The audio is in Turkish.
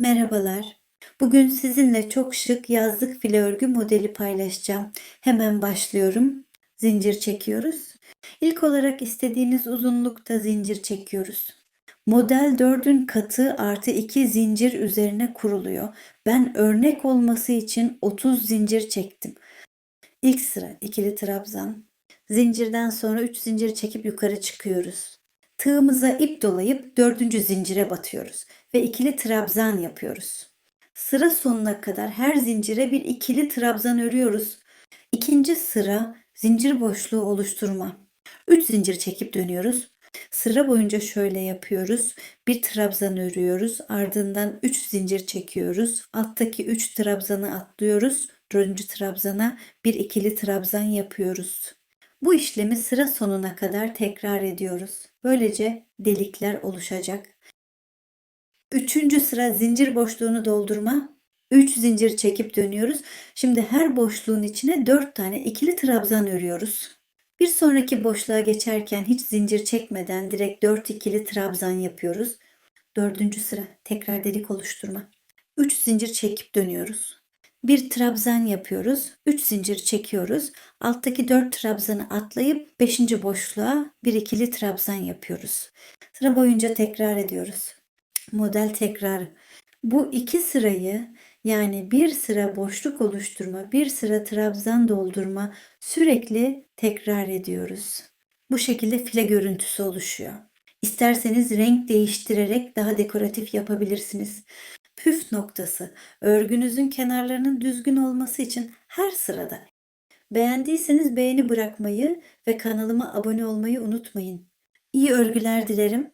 Merhabalar. Bugün sizinle çok şık yazlık file örgü modeli paylaşacağım. Hemen başlıyorum. Zincir çekiyoruz. İlk olarak istediğiniz uzunlukta zincir çekiyoruz. Model 4'ün katı artı 2 zincir üzerine kuruluyor. Ben örnek olması için 30 zincir çektim. İlk sıra ikili trabzan. Zincirden sonra 3 zincir çekip yukarı çıkıyoruz. Tığımıza ip dolayıp dördüncü zincire batıyoruz ve ikili trabzan yapıyoruz. Sıra sonuna kadar her zincire bir ikili trabzan örüyoruz. İkinci sıra zincir boşluğu oluşturma. 3 zincir çekip dönüyoruz. Sıra boyunca şöyle yapıyoruz. Bir trabzan örüyoruz. Ardından 3 zincir çekiyoruz. Alttaki 3 trabzanı atlıyoruz. Dördüncü trabzana bir ikili trabzan yapıyoruz. Bu işlemi sıra sonuna kadar tekrar ediyoruz. Böylece delikler oluşacak. Üçüncü sıra zincir boşluğunu doldurma. 3 zincir çekip dönüyoruz. Şimdi her boşluğun içine 4 tane ikili trabzan örüyoruz. Bir sonraki boşluğa geçerken hiç zincir çekmeden direkt 4 ikili trabzan yapıyoruz. Dördüncü sıra tekrar delik oluşturma. 3 zincir çekip dönüyoruz. Bir trabzan yapıyoruz. 3 zincir çekiyoruz. Alttaki 4 trabzanı atlayıp 5. boşluğa bir ikili trabzan yapıyoruz. Sıra boyunca tekrar ediyoruz. Model tekrar. Bu iki sırayı yani bir sıra boşluk oluşturma, bir sıra trabzan doldurma sürekli tekrar ediyoruz. Bu şekilde file görüntüsü oluşuyor. İsterseniz renk değiştirerek daha dekoratif yapabilirsiniz. Püf noktası örgünüzün kenarlarının düzgün olması için her sırada. Beğendiyseniz beğeni bırakmayı ve kanalıma abone olmayı unutmayın. İyi örgüler dilerim.